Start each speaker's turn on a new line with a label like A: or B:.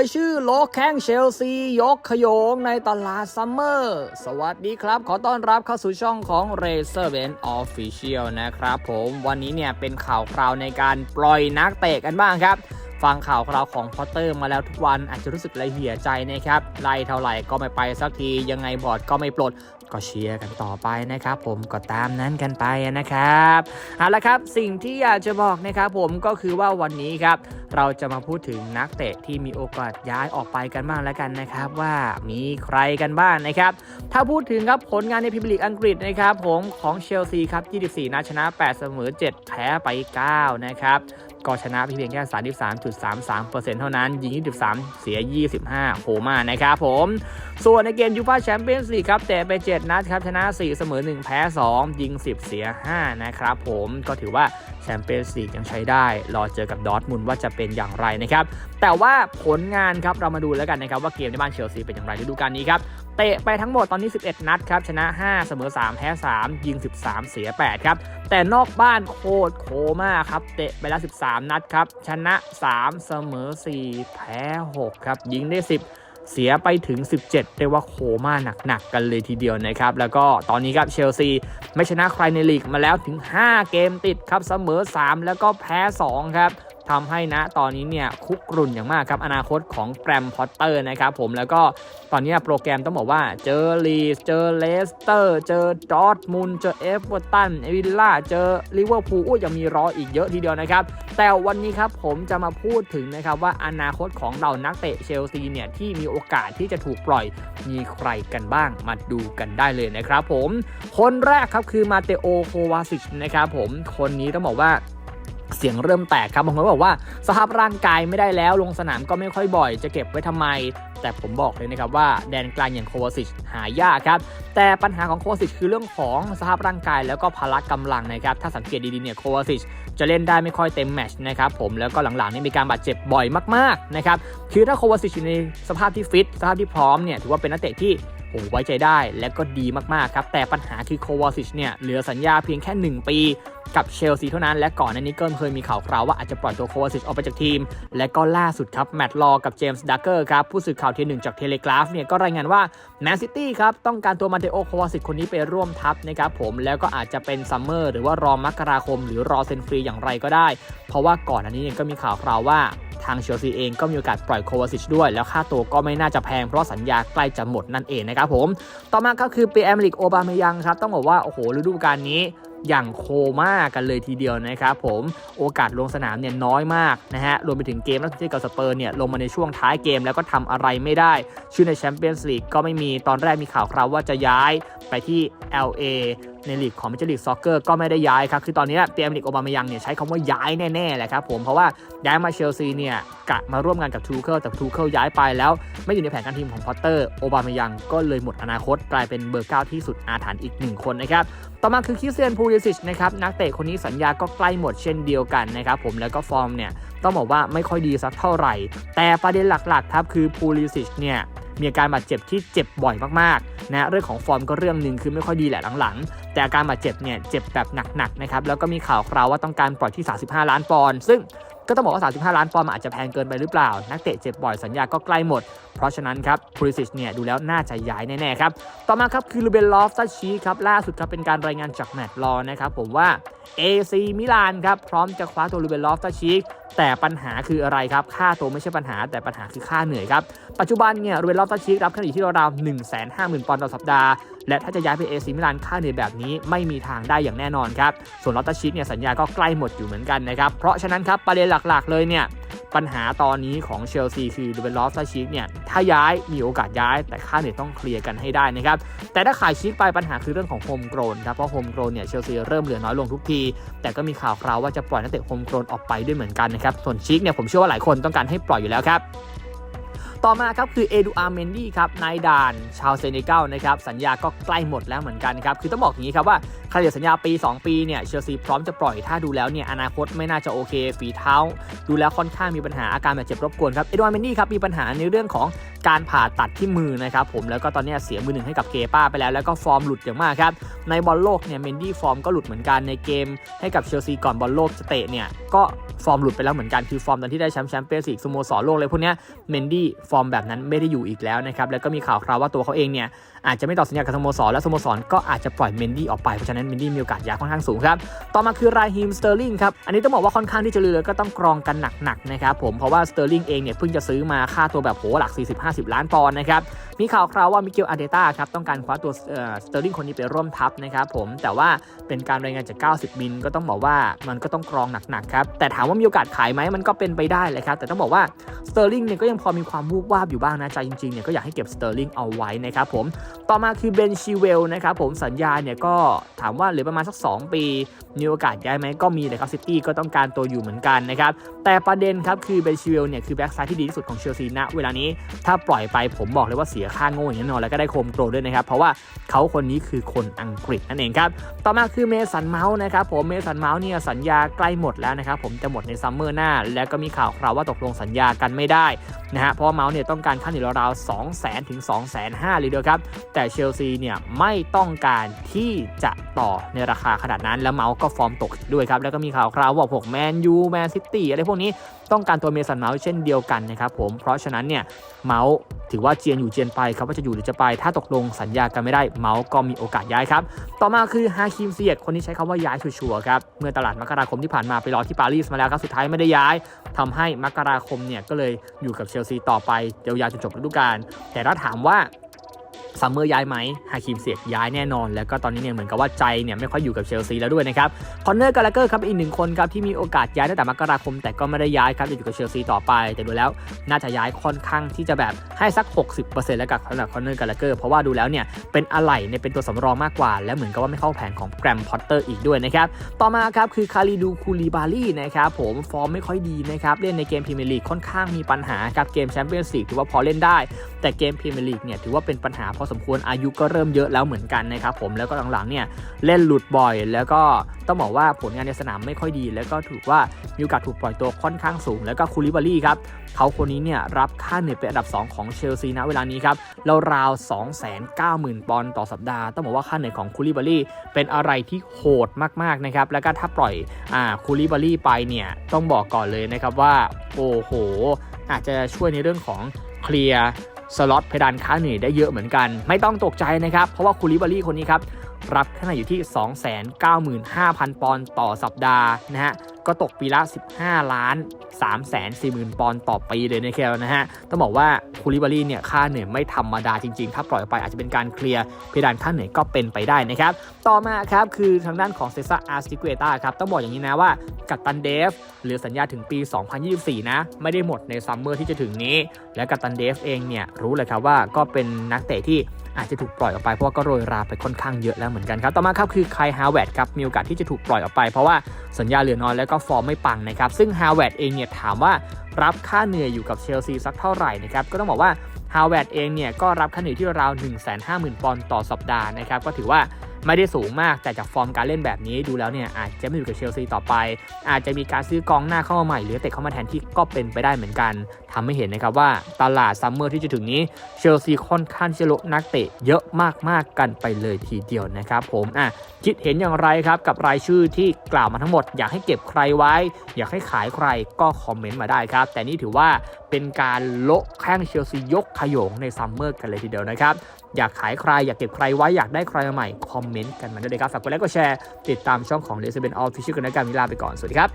A: ยชื่อโลกแข้งเชลซียกขยงในตลาดซัมเมอร์ สวัสดีครับ ขอต้อนรับเข้าสู่ช่องของ r a z e r b e n Official นะครับผม วันนี้เนี่ยเป็นข่าวคราวในการปล่อยนักเตะกันบ้างครับ ฟังข่าวคราวของพอตเตอร์มาแล้วทุกวันอาจจะรู้สึกละเหี่ยใจนะครับไล่เท่าไหร่ก็ไม่ไปสักทียังไงบอร์ดก็ไม่ปลดก็เชียร์กันต่อไปนะครับ ผมก็ตามนั้นกันไปนะครับเอาละครับสิ่งที่อยากจะบอกนะครับผมก็คือว่าวันนี้ครับเราจะมาพูดถึงนักเตะที่มีโอกาสย้ายออกไปกันบ้างแล้วกันนะครับ ว่ามีใครกันบ้างนะครับ ถ้าพูดถึงครับผลงานในพรีเมียร์ลีกอังกฤษนะครับผมของเชลซีครับ 24นัดชนะ 8 เสมอ 7 แพ้ไป 9 นะครับ ก็ชนะเพียงแค่ 33.33%เท่านั้น ยิง 23 เสีย 25 โหมานะครับผม ส่วนในเกมยูฟ่าแชมเปี้ยนส์ลีกครับเตะไป 7 นัดครับ ชนะ 4 เสมอ 1 แพ้ 2 ยิง 10 เสีย 5 นะครับผมก็ถือว่าแชมเปี้ยนส์ลีกยังใช้ได้ รอเจอกับดอทมุนว่าจะเป็นอย่างไรนะครับ แต่ว่าผลงานครับเรามาดูแล้วกันนะครับว่าเกมในบ้านเชลซีเป็นอย่างไรฤดูกาลนี้ครับ เตะไปทั้งหมดตอนนี้ 11 นัดครับ ชนะ 5 เสมอ 3 แพ้ 3 ยิง 13 เสีย 8 ครับ แต่นอกบ้านโคตรโคมาครับ เตะไปแล้ว 13 นัดครับ ชนะ 3 เสมอ 4 แพ้ 6 ครับ ยิงได้ 10เสียไปถึง 17 เรียกว่าโคม่าหนักๆกันเลยทีเดียวนะครับ แล้วก็ตอนนี้ครับเชลซีไม่ชนะใครในลีกมาแล้วถึง 5 เกมติดครับเสมอ 3 แล้วก็แพ้ 2 ครับ ทำให้นะตอนนี้เนี่ยคุกรุ่นอย่างมากครับ อนาคตของแกรมพอตเตอร์นะครับผมแล้วก็ตอนนี้โปรแกรมต้องบอกว่าเจอลีสเจอเลสเตอร์ เจอดอร์ทมุนเจอเอฟเวอร์ตันเอวิลล่าเจอลิเวอร์พูลอุ้ยยังมีรออีกเยอะทีเดียวนะครับ แต่วันนี้ครับผมจะมาพูดถึงนะครับว่าอนาคตของเหล่านักเตะเชลซีเนี่ยที่มีโอกาสที่จะถูกปล่อยมีใครกันบ้างมาดูกันได้เลยนะครับผมคนแรกครับคือมาเตโอโควาซิชนะครับผมคนนี้ต้องบอกว่า สียงเริ่มแตกครับบางคนบอกว่าสภาพร่างกายไม่ได้แล้วลงสนามก็ไม่ค่อยบ่อย จะเก็บไว้ทำไม แต่ผมบอกเลยนะครับว่าแดนกลางอย่างโควาซิชหายากครับ แต่ปัญหาของโควาซิชคือเรื่องของสภาพร่างกายแล้วก็พละกำลังนะครับ ถ้าสังเกตดีๆเนี่ยโควาซิชจะเล่นได้ไม่ค่อยเต็มแมชนะครับผมแล้วก็หลังๆนี่มีการบาดเจ็บบ่อยมากๆนะครับคือถ้าโควาซิชอยู่ในสภาพที่ฟิตสภาพที่พร้อมเนี่ยถือว่าเป็นนักเตะที่ โอ้ไว้ใจได้และก็ดีมากๆครับ แต่ปัญหาคือโควาซิชเนี่ยเหลือสัญญาเพียงแค่ 1 ปีกับเชลซีเท่านั้น และก่อนหน้านี้ก็เคยมีข่าวคราวว่าอาจจะปล่อยตัวโควาซิชออกไปจากทีม และก็ล่าสุดครับ แมตต์ลอกับเจมส์ดักเกอร์ครับผู้สื่อข่าวทีหนึ่งจากเทเลกราฟเนี่ยก็รายงานว่าแมนซิตี้ครับต้องการตัวมาเตโอโควาซิชคนนี้ไปร่วมทัพนะครับผมแล้วก็อาจจะเป็นซัมเมอร์หรือว่ารอมกราคม หรือรอเซ็นฟรีอย่างไรก็ได้ เพราะว่าก่อนหน้านี้เนี่ยก็มีข่าวคราวว่าทางเชลซีเองก็มีโอกาสปล่อยโควาซิชด้วย แล้วค่าตัวก็ไม่น่าจะแพงเพราะสัญญาใกล้จะหมดนั่นเองนะครับผม ต่อมาก็คือเปียร์แอมริกโอบาเมยังครับ ต้องบอกว่า โอ้โหฤดูกาลนี้อย่างโคม่ากันเลยทีเดียวนะครับผมโอกาสลงสนามเนี่ยน้อยมากนะฮะรวมไปถึงเกมล่าสุดที่กับสเปอร์เนี่ยลงมาในช่วงท้ายเกมแล้วก็ทำอะไรไม่ได้ ชื่อในแชมเปี้ยนส์ลีกก็ไม่มีตอนแรกมีข่าวคราวว่าจะย้ายไปที่ LA ในลีกของเมเจอร์ลีกซ็อกเกอร์ก็ไม่ได้ย้ายครับ คือตอนนี้เปียร์ลิกโอบามายังเนี่ยใช้คำว่าย้ายแน่ๆแหละครับผม เพราะว่าย้ายมาเชลซีเนี่ยกะมาร่วมงานกับทูเคิลแต่ทูเคิลย้ายไปแล้วไม่อยู่ในแผนการทีมของพอตเตอร์โอบามายังก็เลยหมดอนาคตกลายเป็นเบอร์เก้าที่สุดอาถรรพ์อีกหนึ่งคนนะครับต่อมาคือคิสเซียนพูลิซิชนะครับนักเตะคนนี้สัญญาก็ใกล้หมดเช่นเดียวกันนะครับผมแล้วก็ฟอร์มเนี่ยต้องบอกว่าไม่ค่อยดีสักเท่าไหร่ แต่ประเด็นหลักๆครับคือพูลิซิชเนี่ยมีอาการบาดเจ็บที่เจ็บบ่อยมากๆนะเรื่องของฟอร์มก็เรื่องหนึ่งคือไม่ค่อยดีแหละหลังๆ แต่อาการบาดเจ็บเนี่ยเจ็บแบบหนักๆนะครับแล้วก็มีข่าวคราวว่าต้องการปล่อยที่ 35 ล้านปอนด์ซึ่งก็ต้องบอกว่า 35 ล้านปอนด์อาจจะแพงเกินไปหรือเปล่า นักเตะเจ็บบ่อยสัญญาก็ใกล้หมด เพราะฉะนั้นครับพูลิซิชเนี่ยดูแล้วน่าจะย้ายแน่ๆครับ ต่อมาครับคือลูเบนลอฟตัชชีครับล่าสุดครับเป็นการรายงานจากแมตต์ลอนะครับผมว่า AC มิลานครับ พร้อมจะคว้าตัวลูเบนลอฟตาชิกแต่ปัญหาคืออะไรครับ ค่าตัวไม่ใช่ปัญหา แต่ปัญหาคือค่าเหนื่อยครับ ปัจจุบันเนี่ยรูเบนลอฟตัชิกรับค่าเหนื่อยที่ราวๆ1 5 0 0 0 0ปอนด์ต่อสัปดาห์ และถ้าจะย้ายไปเอซีมิลานค่าเหนื่อยแบบนี้ไม่มีทางได้อย่างแน่นอนครับ ส่วนลอตตัชิกเนี่ยสัญญาก็ใกล้หมดอยู่เหมือนกันนะครับ เพราะฉะนั้นครับประเด็นหลักๆเลยเนี่ย ปัญหาตอนนี้ของเชลซีคือรูเบนลอฟตัชชีเนี่ยถ้าย้ายมีโอกาสย้าย แต่ค่าเหนื่อยต้องเคลียร์กันให้ได้นะครับ แต่ถ้าขายชีกไปปัญหาคือเรื่องของโฮมโกรนครับเพราะโฮมโกรนเนี่ยเชลซีเริ่มเหลือน้อยลงทุกที แต่ก็มีข่าวคราวว่าจะปล่อยนักเตะโฮมโกรนออกไปด้วยเหมือนกันนะครับส่วนชีกเนี่ยผมเชื่อว่าหลายคนต้องการให้ปล่อยอยู่แล้วครับต่อมาครับคือเอดูอาร์เมนดี้ครับนายด่านชาวเซเนกัลนะครับสัญญาก็ใกล้หมดแล้วเหมือนกันครับคือต้องบอกอย่างนี้ครับว่า ค่าเหลือสัญญาปี 2 ปีเนี่ยเชลซีพร้อมจะปล่อยถ้าดูแล้วเนี่ยอนาคตไม่น่าจะโอเคฝีเท้า ดูแล้วค่อนข้างมีปัญหาอาการบาดเจ็บรบกวนครับเอ็ดวาร์ดเมนดี้ครับมีปัญหาในเรื่องของการผ่าตัดที่มือนะครับผมแล้วก็ตอนนี้เสียมือหนึ่งให้กับเกป้าไปแล้วแล้วก็ฟอร์มหลุดอย่างมากครับในบอลโลกเนี่ยเมนดี้ฟอร์มก็หลุดเหมือนกันในเกม ให้กับเชลซีก่อนบอลโลกจะเตะเนี่ยก็ฟอร์มหลุดไปแล้วเหมือนกันคือฟอร์มตอนที่ได้แชมป์แชมเปี้ยนส์ลีกสโมสรโลกเลยพวกเนี้ยเมนดี้ฟอร์มแบบนั้นไม่ได้อยู่อีกแล้วนะครับแล้วก็มีข่าวคราวว่าตัวเขาเองเนี่ยอาจจะไม่ต่อสัญญากับสโมสรและสโมสรก็อาจจะปล่อยเมนดี้ออกไปเพราะฉะนั้นเมนดี้มีโอกาสย้ายค่อนข้างสูงครับ ต่อมาคือราฮิมสเตอร์ลิงครับ อันนี้ต้องบอกว่าค่อนข้างที่จะลือก็ต้องกรองกันหนักๆนะครับผมเพราะว่าสเตอร์ลิงเองเนี่ยเพิ่งจะซื้อมาค่าตัวแบบโหหลัก 40-50 ล้านปอนด์นะครับมีข่าวคราวว่ามิเกลอาร์เตต้าครับต้องการคว้าตัวสเตอร์ลิงคนนี้ไปร่วมทัพนะครับผมแต่ว่าเป็นการรายงานจาก 90บินก็ต้องบอกว่ามันก็ต้องกรองหนักๆครับแต่ถามว่ามีโอกาสขายไหมมันก็เป็นไปได้เลยครับแต่ต้องบอกว่าสเตอร์ลิงเนี่ยก็ยังพอมีความวูบวาบอยู่บ้างนะใจจริงๆเนี่ยก็อยากให้เก็บสเตอร์ลิงเอาไว้นะครับผมต่อมาคือเบนชิเวลนะครับผมสัญญาเนี่ยก็ถามว่าเหลือประมาณสัก 2 ปีมีโอกาสย้ายไหมก็มีเลยครับซิตี้ก็ต้องการตัวอยู่เหมือนกันนะครับแต่ประเด็นครับคือเบนชิเวลเนี่ยคือแบ็กซ้ายที่ดีที่สุดของเชลซีณเวลานี้ถ้าปล่อยไปผมบอกเลยว่าเสียค่าโง่อย่างแน่นอนแล้วก็ได้โคมโกรด้วยนะครับเพราะว่าเขาคนนี้คือคนอังกฤษนั่นเองครับต่อมาคือเมสันเมาส์นะครับผมเมสันเมาส์เนี่ยสัญญาใกล้หมดแล้วนะครับผมจะหมดในซัมเมอร์หน้า แล้วก็มีข่าวคราวว่าตกลงสัญญากันไม่ได้นะฮะเพราะเมาส์เนี่ยต้องการค่าเหนื่อยราวๆ2 0 0 0 0 0ถึง2 5 0 0 0เลยเดียวครับแต่เชลซีเนี่ยไม่ต้องการที่จะต่อในราคาขนาดนั้น แล้วเมาส์ก็ฟอร์มตกด้วยครับ แล้วก็มีข่าวคราวว่าพวกแมนยูแมนซิตี้อะไรพวกนี้ต้องการตัวเมสันเมาส์เช่นเดียวกันนะครับผมเพราะฉะนั้นเนี่ยเมาส์ถือว่าเจียนอยู่เจียนไปครับว่าจะอยู่หรือจะไป ถ้าตกลงสัญญากันไม่ได้เมาส์ก็มีโอกาสย้ายครับ ต่อมาคือฮาคิมเซียกคนนี้ใช้คำว่าย้ายชัวร์ๆครับเมื่อตลาดมกราคมที่ผ่านมาไปรอที่ปารีสมาแล้วครับสุดท้ายไม่ได้ย้ายทำให้มกราคมเนี่ยก็เลยอยู่กับเชลซีต่อไปยาวๆจนจบฤดูกาลแต่ถ้าถามว่า ซัมเมอร์ย้ายไหมฮาคิมเซียกย้ายแน่นอน แล้วก็ตอนนี้เนี่ยเหมือนกับว่าใจเนี่ยไม่ค่อยอยู่กับเชลซีแล้วด้วยนะครับ คอนเนอร์กาลาเกอร์ครับอีกหนึ่งคนครับที่มีโอกาสย้ายตั้งแต่มกราคม แต่ก็ไม่ได้ย้ายครับจะอยู่กับเชลซีต่อไป แต่ดูแล้วน่าจะย้ายค่อนข้างที่จะแบบให้สัก 60%แล้วกับสำหรับคอนเนอร์กาลาเกอร์เพราะว่าดูแล้วเนี่ยเป็นอะไหล่เนี่ยเป็นตัวสำรองมากกว่า และเหมือนกับว่าไม่เข้าแผนของแกรมพอตเตอร์อีกด้วยนะครับต่อมาครับคือคาริดูคูลิบาลีนะครับผมฟอร์มไม่ค่อยดีนะครับเล่นในเกมพรีเมียร์ลีกค่อนข้างมีปัญหาครับเกมแชมเปี้ยนส์ลีกถือว่าพอเล่นได้ แต่เกมพรีเมียร์ลีกเนี่ยถือว่าเป็นปัญหาพอสมควรอายุก็เริ่มเยอะแล้วเหมือนกันนะครับผมแล้วก็หลังๆเนี่ยเล่นหลุดบ่อย แล้วก็ต้องบอกว่าผลงานในสนามไม่ค่อยดี แล้วก็ถือว่ามีโอกาสถูกปล่อยตัวค่อนข้างสูง แล้วก็คูลิบาลีครับเขาคนนี้เนี่ยรับค่าเหนื่อยเป็นอันดับ 2 ของเชลซีนะเวลานี้ครับเราราว290,000 ปอนด์ต่อสัปดาห์ ต้องบอกว่าค่าเหนื่อยของคูลิบาลีเป็นอะไรที่โหดมากๆนะครับแล้วก็ถ้าปล่อยอ่าคูลิบาลีไปเนี่ยต้องบอกก่อนเลยนะครับว่าโอ้โห อาจจะช่วยในเรื่องของเคลียร์ สล็อตเพดานค้าเหนื่อยได้เยอะเหมือนกัน ไม่ต้องตกใจนะครับ เพราะว่าคูลิบารีคนนี้ครับ รับค่าเหนื่อยอยู่ที่ 295,000 ปอนด์ต่อสัปดาห์นะฮะ ก็ตกปีละ 15 ล้าน3แสน4หมื่นปอนด์ต่อปีเลยนะครับนะฮะ ต้องบอกว่าคูลิบารีเนี่ยค่าเหนื่อยไม่ธรรมดาจริงๆ ถ้าปล่อยไปอาจจะเป็นการเคลียร์เพดานค่าเหนื่อยก็เป็นไปได้นะครับ ต่อมาครับคือทางด้านของเซซ่าอาร์สติเกตาครับ ต้องบอกอย่างนี้นะว่ากัปตันเดฟเหลือสัญญาถึงปี 2024 นะ ไม่ได้หมดในซัมเมอร์ที่จะถึงนี้ และกัปตันเดฟเองเนี่ยรู้เลยครับว่าก็เป็นนักเตะที่อาจจะถูกปล่อยออกไปเพราะว่าก็โรยราไปค่อนข้างเยอะแล้วเหมือนกันครับต่อมาครับคือไคฮาวเวดครับมีโอกาสที่จะถูกปล่อยออกไป เพราะว่าสัญญาเหลือน้อยแล้วก็ฟอร์มไม่ปังนะครับซึ่งฮาวเวดเองเนี่ยถามว่ารับค่าเหนื่อยอยู่กับเชลซีสักเท่าไหร่นะครับก็ต้องบอกว่าฮาวเวดเองเนี่ยก็รับค่าเหนื่อยที่ราว150,000 ปอนด์ต่อสัปดาห์นะครับก็ถือว่า ไม่ได้สูงมากแต่จากฟอร์มการเล่นแบบนี้ดูแล้วเนี่ยอาจจะไม่อยู่กับเชลซีต่อไป อาจจะมีการซื้อกองหน้าเข้ามาใหม่ หรือเตะเข้ามาแทนที่ก็เป็นไปได้เหมือนกันทำให้เห็นนะครับว่าตลาดซัมเมอร์ที่จะถึงนี้เชลซีค่อนข้างจะลดนักเตะเยอะมากๆกันไปเลยทีเดียวนะครับผมอะคิดเห็นอย่างไรครับกับรายชื่อที่กล่าวมาทั้งหมด อยากให้เก็บใครไว้ อยากให้ขายใครก็คอมเมนต์มาได้ครับ แต่นี่ถือว่า เป็นการโละแข้งเชลซียกขยงในซัมเมอร์กันเลยทีเดียวนะครับ อยากขายใครอยากเก็บใครไว้อยากได้ใครใหม่ คอมเมนต์กันมาด้วยครับ ฝากกดไลค์กดแชร์ ติดตามช่องของเลสเบนออฟฟิเชียลกันในการมิลาไปก่อน สวัสดีครับ